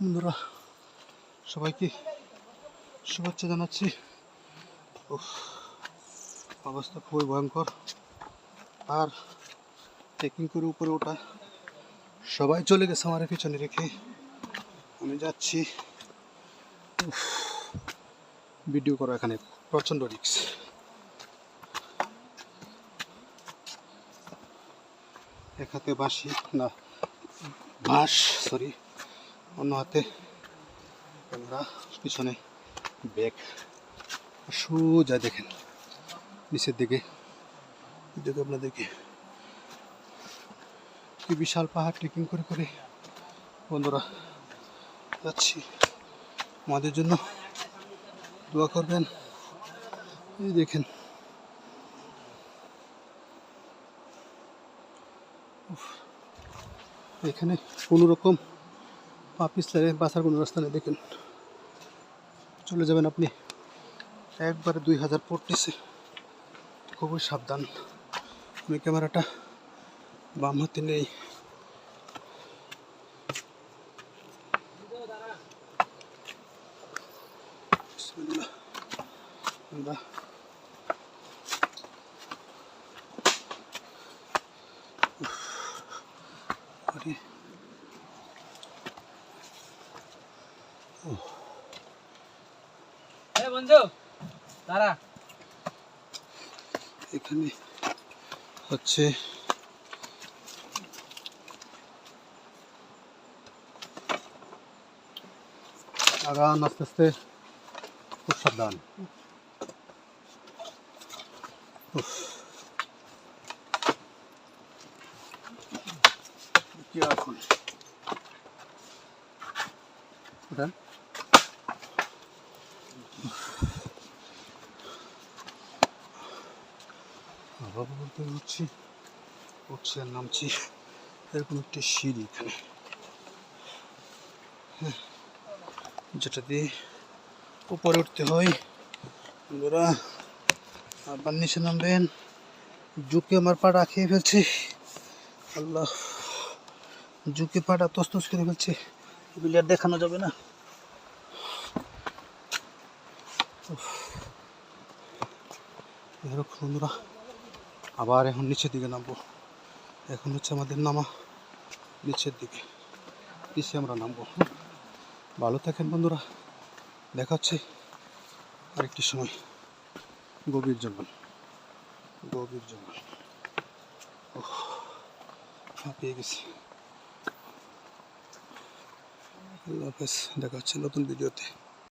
বন্ধুরা, সবাইকে শুভেচ্ছা জানাচ্ছি। অবস্থা খুবই ভয়ঙ্কর। আর ট্রেকিং করে উপরে ওঠা সবাই চলে গেছে আমার পিছনে রেখে। আমি যাচ্ছি। ভিডিও করা এখানে, প্রচণ্ড রিক্স এক হাতে বাঁশি, না, বাঁশ সরি অন্য হাতে। ক্যামেরা, পিছনে ব্যাগ। সোজা দেখেন, নিচের দিকে। যদি আপনাদেরকে। কি বিশাল পাহাড় ট্রেকিং করে করে বন্ধুরা যাচ্ছি। আমাদের জন্য দোয়া করবেন। এই দেখেন। এখানে কোনো রকম পা পিছলে বাঁচার কোনো রাস্তা নেই, দেখেন। চলে যাবেন আপনি। একবারে দুই হাজার পড়তেছে খুবই সাবধান। আমি ক্যামেরাটা বাম হাতে নেই। আমরা বন্ধু দাঁড়া। এখানে হচ্ছে আগান আস্তে আস্তে খুব সাবধান। কি এখন উঠান। বাবা বলতে উঠছি। উঠছি আর নামছি। এরকম একটি সিঁড়ি এখানে। হ্যাঁ, যেটা দিয়ে উপরে উঠতে হয়। বন্ধুরা আবার নিচে নামবেন। ঝুঁকে আমার পাটা খেয়ে ফেলছে। আল্লাহ ঝুঁকে পাটা তস্তস করে ফেলছে। এগুলি আর দেখানো যাবে না। এরকম বন্ধুরা আবার এখন নিচের দিকে নামবো। এখন হচ্ছে আমাদের নামা নিচের দিকে। নিচে আমরা নামবো ভালো থাকেন বন্ধুরা। দেখা হচ্ছে আরেকটি সময়। গভীর জঙ্গল। গভীর জঙ্গল। ওহ, হাঁপিয়ে গেছি। আল্লাহ হাফেজ দেখা হচ্ছে নতুন ভিডিওতে।